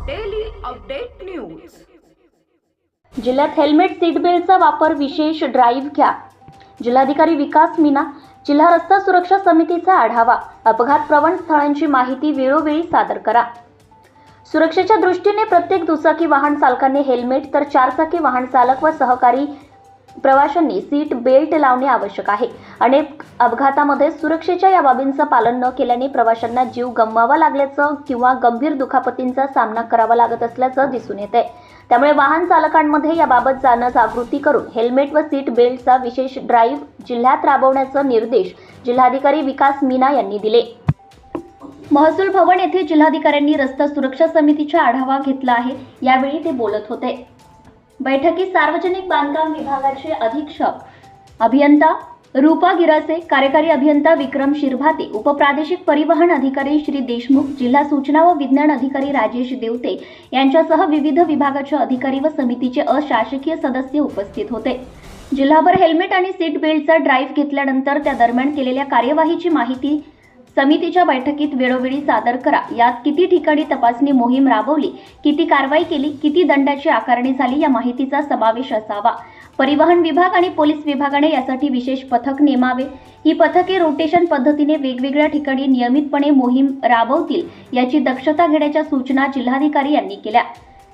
Update news जिल्ह्यात helmet seat बेल्टचा वापर विशेष ड्राईव्ह घ्या. जिल्हाधिकारी विकास मीना जिल्हा रस्ता सुरक्षा समितीचा आढावा अपघात प्रवण स्थळांची माहिती वेळोवेळी सादर करा. सुरक्षेच्या दृष्टीने प्रत्येक दुचाकी वाहन चालकाने हेल्मेट तर चारचाकी वाहन चालक व सहकारी प्रवाशांनी सीट बेल्ट लावणे आवश्यक आहे. अनेक अपघातामध्ये सुरक्षेच्या या बाबींचं पालन न केल्याने प्रवाशांना जीव गमवावा लागल्याचं किंवा गंभीर दुखापतींचा सामना करावा लागत असल्याचं दिसून येते त्यामुळे वाहन चालकांमध्ये याबाबत जाणं जागृती करून हेल्मेट व सीट बेल्टचा विशेष ड्राईव्ह जिल्ह्यात राबवण्याचा निर्देश जिल्हाधिकारी विकास मीना यांनी दिले. महसूल भवन येथे जिल्हाधिकाऱ्यांनी रस्ता सुरक्षा समितीचा आढावा घेतला आहे. यावेळी ते बोलत होते. बैठकीत सार्वजनिक बांधकाम विभागाचे अधीक्षक अभियंता रूपा गिरासे कार्यकारी अभियंता विक्रम शिरभाते उपप्रादेशिक परिवहन अधिकारी श्री देशमुख जिल्हा सूचना व विज्ञान अधिकारी राजेश देवते यांच्यासह विविध विभागाचे अधिकारी व समितीचे अशासकीय सदस्य उपस्थित होते. जिल्हाभर हेल्मेट आणि सीट बेल्टचा ड्राईव्ह घेतल्यानंतर त्या दरम्यान केलेल्या कार्यवाहीची माहिती समितीच्या बैठकीत वेळोवेळी सादर करा. यात किती ठिकाणी तपासणी मोहीम राबवली किती कारवाई केली किती दंडाची आकारणी झाली या माहितीचा समावेश असावा. परिवहन विभाग आणि पोलीस विभागाने यासाठी विशेष पथक नेमावे. ही पथके रोटेशन पद्धतीने वेगवेगळ्या ठिकाणी नियमितपणे मोहीम राबवतील याची दक्षता घेण्याच्या सूचना जिल्हाधिकारी यांनी केल्या.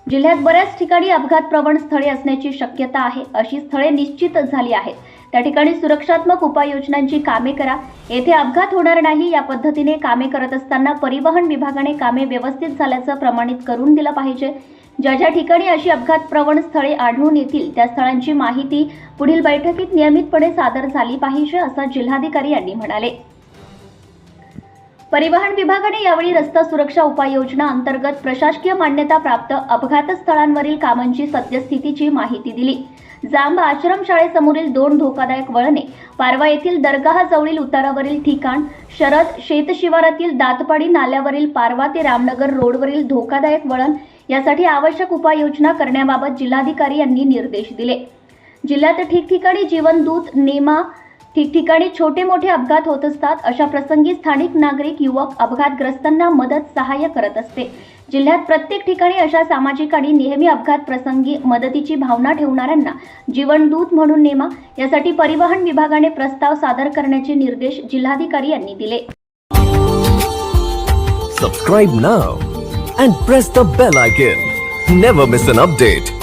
जिल्ह्यात बऱ्याच ठिकाणी अपघात प्रवण स्थळे असण्याची शक्यता आहे अशी स्थळे निश्चित झाली आहेत. त्या ठिकाणी सुरक्षात्मक उपाययोजनांची कामे करा. येथे अपघात होणार नाही या पद्धतीने कामे करत असताना परिवहन विभागाने कामे व्यवस्थित झाल्याचं प्रमाणित करून दिलं पाहिजे. ज्या ज्या ठिकाणी अशी अपघात प्रवण स्थळे आढळून येतील त्या स्थळांची माहिती पुढील बैठकीत नियमितपणे सादर झाली पाहिजे असं जिल्हाधिकारी यांनी म्हणाले. परिवहन विभागाने यावेळी रस्ता सुरक्षा उपाययोजना अंतर्गत प्रशासकीय मान्यता प्राप्त अपघात स्थळांवरील कामांची सद्यस्थितीची माहिती दिली. जांब आश्रमशाळेसमोरील दोन धोकादायक वळणे. पारवा येथील दरगाह जवळील उतारावरील ठिकाण शरद शेतशिवारातील दातपाडी नाल्यावरील पारवा ते रामनगर रोडवरील धोकादायक वळण यासाठी आवश्यक उपाययोजना करण्याबाबत जिल्हाधिकारी यांनी निर्देश दिले. जिल्ह्यात ठिकठिकाणी जीवनदूत नेमा ठिकठिकाणी छोटे मोठे अपघात होत असतात. अशा प्रसंगी स्थानिक नागरिक युवक अपघातग्रस्तांना मदत सहाय्य करत असते. जिल्ह्यात प्रत्येक ठिकाणी अशा सामाजिक आणि नेहमी अपघात प्रसंगी मदतीची भावना ठेवणाऱ्यांना जीवनदूत म्हणून नेमा यासाठी परिवहन विभागाने प्रस्ताव सादर करण्याचे निर्देश जिल्हाधिकारी यांनी दिले. Subscribe now and press the bell icon never miss an update